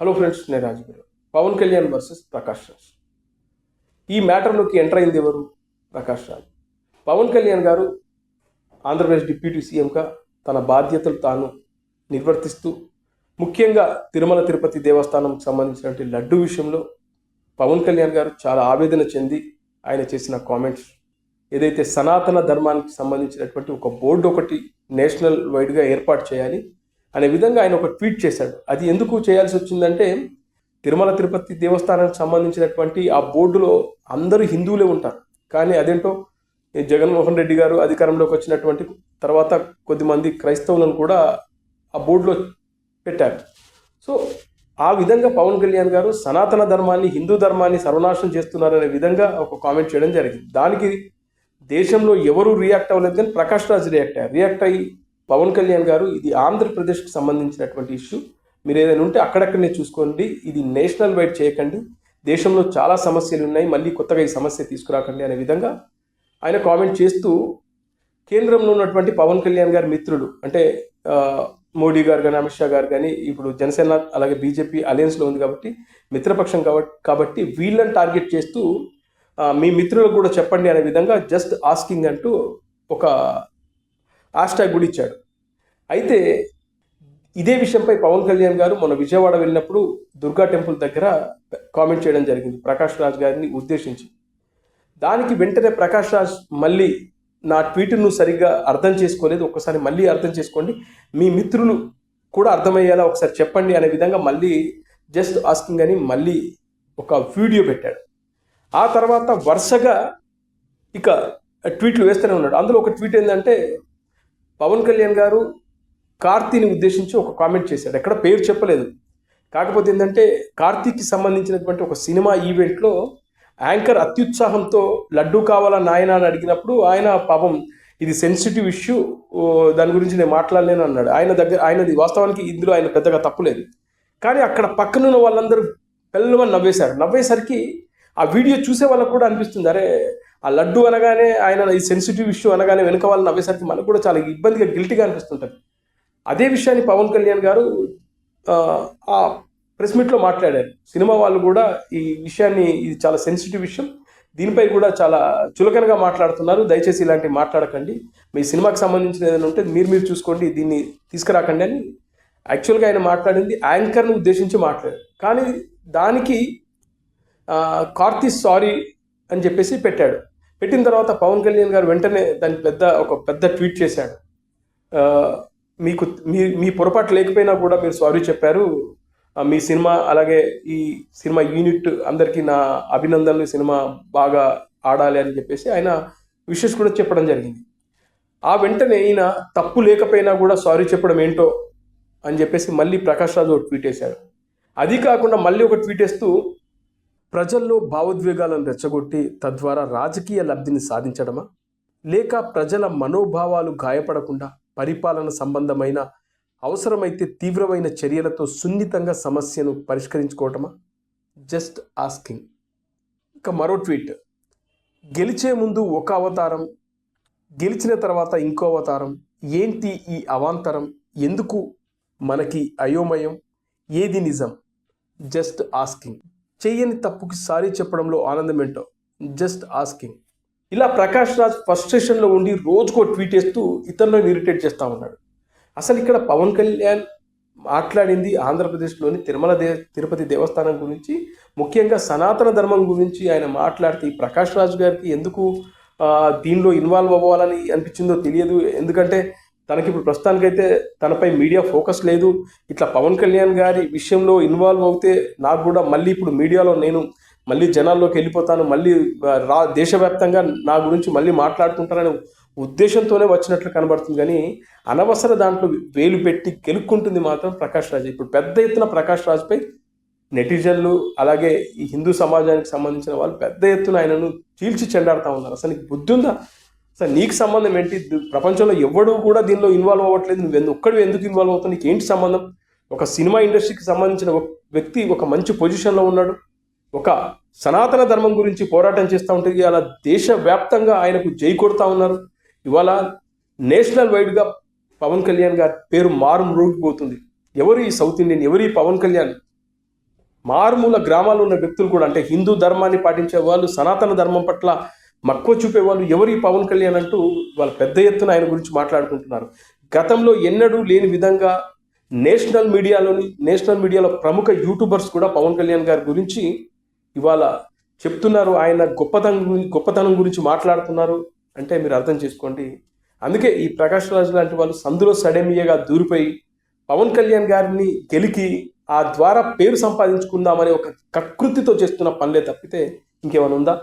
Hello friends నేను రాజుగారు Pawan Kalyan versus Prakash Raj. ఈ మ్యాటర్లోకి ఎంటర్ అయింది ఎవరు? ప్రకాష్ రాజ్. పవన్ కళ్యాణ్ గారు ఆంధ్రప్రదేశ్ డిప్యూటీ సీఎంగా తన బాధ్యతలు తాను నిర్వర్తిస్తూ ముఖ్యంగా తిరుమల తిరుపతి దేవస్థానంకి సంబంధించినటువంటి లడ్డు విషయంలో పవన్ కళ్యాణ్ గారు చాలా ఆవేదన చెంది ఆయన చేసిన కామెంట్స్ ఏదైతే సనాతన ధర్మానికి సంబంధించినటువంటి ఒక బోర్డు ఒకటి నేషనల్ వైడ్గా ఏర్పాటు చేయాలి అనే విధంగా ఆయన ఒక ట్వీట్ చేశాడు. అది ఎందుకు చేయాల్సి వచ్చిందంటే తిరుమల తిరుపతి దేవస్థానానికి సంబంధించినటువంటి ఆ బోర్డులో అందరూ హిందువులే ఉంటారు. కానీ అదేంటో జగన్మోహన్ రెడ్డి గారు అధికారంలోకి వచ్చినటువంటి తర్వాత కొద్దిమంది క్రైస్తవులను కూడా ఆ బోర్డులో పెట్టారు. సో ఆ విధంగా పవన్ కళ్యాణ్ గారు సనాతన ధర్మాన్ని హిందూ ధర్మాన్ని సర్వనాశనం చేస్తున్నారనే విధంగా ఒక కామెంట్ చేయడం జరిగింది. దానికి దేశంలో ఎవరు రియాక్ట్ అవ్వలేదు కానీ ప్రకాష్ రాజ్ రియాక్ట్ అయ్యారు. రియాక్ట్ అయ్యి పవన్ కళ్యాణ్ గారు ఇది ఆంధ్రప్రదేశ్కి సంబంధించినటువంటి ఇష్యూ. మీరు ఏదైనా ఉంటే అక్కడక్కడనే చూసుకోండి. ఇది నేషనల్ వైడ్ చేయకండి. దేశంలో చాలా సమస్యలు ఉన్నాయి. మళ్ళీ కొత్తగా ఈ సమస్య తీసుకురాకండి అనే విధంగా ఆయన కామెంట్ చేస్తూ కేంద్రంలో ఉన్నటువంటి పవన్ కళ్యాణ్ గారి మిత్రులు అంటే మోడీ గారు కానీ అమిత్ షా గారు కానీ ఇప్పుడు జనసేన అలాగే బీజేపీ అలయన్స్లో ఉంది కాబట్టి మిత్రపక్షం కాబట్టి కాబట్టి వీళ్ళని టార్గెట్ చేస్తూ మీ మిత్రులకు కూడా చెప్పండి అనే విధంగా జస్ట్ ఆస్కింగ్ అంటూ ఒక హ్యాష్ ట్యాగ్ కూడా ఇచ్చాడు. అయితే ఇదే విషయంపై పవన్ కళ్యాణ్ గారు మన విజయవాడ వెళ్ళినప్పుడు దుర్గా టెంపుల్ దగ్గర కామెంట్ చేయడం జరిగింది. ప్రకాష్ రాజ్ గారిని ఉద్దేశించి. దానికి వెంటనే ప్రకాష్ రాజ్ మళ్ళీ నా ట్వీట్ను సరిగ్గా అర్థం చేసుకోలేదు. ఒక్కసారి మళ్ళీ అర్థం చేసుకోండి. మీ మిత్రులు కూడా అర్థమయ్యేలా ఒకసారి చెప్పండి అనే విధంగా మళ్ళీ జస్ట్ ఆస్కింగ్ అని మళ్ళీ ఒక వీడియో పెట్టాడు. ఆ తర్వాత వరుసగా ఇక ట్వీట్లు వేస్తూనే ఉన్నాడు. అందులో ఒక ట్వీట్ ఏంటంటే పవన్ కళ్యాణ్ గారు కార్తీని ఉద్దేశించి ఒక కామెంట్ చేశాడు. ఎక్కడ పేరు చెప్పలేదు. కాకపోతే ఏంటంటే కార్తీక్కి సంబంధించినటువంటి ఒక సినిమా ఈవెంట్లో యాంకర్ అత్యుత్సాహంతో లడ్డు కావాలా నాయన అని అడిగినప్పుడు ఆయన పాపం ఇది సెన్సిటివ్ ఇష్యూ దాని గురించి నేను మాట్లాడలేను అన్నాడు. ఆయన దగ్గర ఆయనది వాస్తవానికి ఇందులో ఆయన పెద్దగా తప్పులేదు. కానీ అక్కడ పక్కనున్న వాళ్ళందరూ పెళ్ళమని నవ్వేశారు. నవ్వేసరికి ఆ వీడియో చూసే వాళ్ళకు కూడా అనిపిస్తుంది. అరే ఆ లడ్డు అనగానే ఆయన ఈ సెన్సిటివ్ ఇష్యూ అనగానే వెనుక వాళ్ళు నవ్వేసరికి మనకు కూడా చాలా ఇబ్బందిగా గిల్టీగా అనిపిస్తుంటుంది. అదే విషయాన్ని పవన్ కళ్యాణ్ గారు ఆ, ప్రెస్ మీట్లో మాట్లాడారు. సినిమా వాళ్ళు కూడా ఈ విషయాన్ని ఇది చాలా సెన్సిటివ్ విషయం. దీనిపై కూడా చాలా చులకనగా మాట్లాడుతున్నారు. దయచేసి ఇలాంటివి మాట్లాడకండి. మీ సినిమాకి సంబంధించిన ఏదైనా ఉంటే మీరు మీరు చూసుకోండి. దీన్ని తీసుకురాకండి అని యాక్చువల్గా ఆయన మాట్లాడింది. యాంకర్ను ఉద్దేశించి మాట్లాడారు. కానీ దానికి ఆ, కార్తీ సారీ అని చెప్పేసి పెట్టాడు. పెట్టిన తర్వాత పవన్ కళ్యాణ్ గారు వెంటనే దాని పెద్ద ఒక పెద్ద ట్వీట్ చేశాడు. మీకు మీ మీ పొరపాటు లేకపోయినా కూడా మీరు సారీ చెప్పారు. మీ సినిమా అలాగే ఈ సినిమా యూనిట్ అందరికీ నా అభినందనలు సినిమా బాగా ఆడాలి అని చెప్పేసి ఆయన విషెస్ కూడా చెప్పడం జరిగింది. ఆ వెంటనే ఈయన తప్పు లేకపోయినా కూడా సారీ చెప్పడం ఏంటో అని చెప్పేసి మళ్ళీ ప్రకాష్ రాజు ఒక ట్వీట్ వేశాడు అది కాకుండా మళ్ళీ ఒక ట్వీట్ వేస్తూ ప్రజల్లో భావోద్వేగాలను రెచ్చగొట్టి తద్వారా రాజకీయ లబ్ధిని సాధించడమా? లేక ప్రజల మనోభావాలు గాయపడకుండా పరిపాలన సంబంధమైన అవసరమైతే తీవ్రమైన చర్యలతో సున్నితంగా సమస్యను పరిష్కరించుకోవటమా? Just asking. ఇక మరో ట్వీట్. గెలిచే ముందు ఒక అవతారం గెలిచిన తర్వాత ఇంకో అవతారం ఏంటి ఈ అవాంతరం? ఎందుకు మనకి అయోమయం? ఏది నిజం? Just asking. చేయని తప్పుకి సారీ చెప్పడంలో ఆనందం ఏంటో? Just asking. ఇలా ప్రకాష్ రాజ్ ఫ్రస్ట్రేషన్లో ఉండి రోజుకో ట్వీట్ చేస్తూ ఇతరులను ఇరిటేట్ చేస్తూ ఉన్నాడు. అసలు ఇక్కడ పవన్ కళ్యాణ్ మాట్లాడింది ఆంధ్రప్రదేశ్లోని తిరుమల దే తిరుపతి దేవస్థానం గురించి ముఖ్యంగా సనాతన ధర్మం గురించి ఆయన మాట్లాడితే ప్రకాష్ రాజ్ గారికి ఎందుకు దీనిలో ఇన్వాల్వ్ అవ్వాలని అనిపించిందో తెలియదు. ఎందుకంటే తనకి ఇప్పుడు ప్రస్తుతానికైతే తనపై మీడియా ఫోకస్ లేదు. ఇట్లా పవన్ కళ్యాణ్ గారి విషయంలో ఇన్వాల్వ్ అవుతే నాకు కూడా మళ్ళీ ఇప్పుడు మీడియాలో నేను మళ్ళీ జనాల్లోకి వెళ్ళిపోతాను మళ్ళీ రా దేశవ్యాప్తంగా నా గురించి మళ్ళీ మాట్లాడుకుంటారనే ఉద్దేశంతోనే వచ్చినట్లు కనబడుతుంది. కానీ అనవసర దాంట్లో వేలు పెట్టి గెలుక్కుంటుంది మాత్రం ప్రకాష్ రాజ్. ఇప్పుడు పెద్ద ఎత్తున ప్రకాష్ రాజ్పై నెటిజన్లు అలాగే ఈ హిందూ సమాజానికి సంబంధించిన వాళ్ళు పెద్ద ఎత్తున ఆయనను చీల్చి చెండాడుతూ ఉన్నారు. అసలు నీకు బుద్ధి ఉందా? అసలు నీకు సంబంధం ఏంటి? ప్రపంచంలో ఎవడు కూడా దీనిలో ఇన్వాల్వ్ అవ్వట్లేదు. నువ్వు ఎందు ఒక్కడు ఎందుకు ఇన్వాల్వ్ అవుతావు నీకు ఏంటి సంబంధం? ఒక సినిమా ఇండస్ట్రీకి సంబంధించిన ఒక వ్యక్తి ఒక మంచి పొజిషన్లో ఉన్నాడు. ఒక సనాతన ధర్మం గురించి పోరాటం చేస్తూ ఉంటే ఇవాళ దేశవ్యాప్తంగా ఆయనకు జై కొడుతూ ఉన్నారు. ఇవాళ నేషనల్ వైడ్గా పవన్ కళ్యాణ్ గారి పేరు మారు మ్రోగిపోతుంది. ఎవరు ఈ సౌత్ ఇండియన్ ఎవరు ఈ పవన్ కళ్యాణ్? మారుమూల గ్రామాల్లో ఉన్న వ్యక్తులు కూడా అంటే హిందూ ధర్మాన్ని పాటించే వాళ్ళు సనాతన ధర్మం పట్ల మక్కువ చూపే వాళ్ళు ఎవరు ఈ పవన్ కళ్యాణ్ అంటూ వాళ్ళ పెద్ద ఎత్తున ఆయన గురించి మాట్లాడుకుంటున్నారు. గతంలో ఎన్నడూ లేని విధంగా నేషనల్ మీడియాలోని నేషనల్ మీడియాలో ప్రముఖ యూట్యూబర్స్ కూడా పవన్ కళ్యాణ్ గారి గురించి ఇవాళ చెప్తున్నారు ఆయన గొప్పతనం గురించి గొప్పతనం గురించి మాట్లాడుతున్నారు అంటే మీరు అర్థం చేసుకోండి. అందుకే ఈ ప్రకాష్ రాజ్ లాంటి వాళ్ళు సందులో సడేమియగా దూరిపోయి పవన్ కళ్యాణ్ గారిని గెలికి ఆ ద్వారా పేరు సంపాదించుకుందామనే ఒక కకృతితో చేస్తున్న పనులే తప్పితే ఇంకేమైనా ఉందా?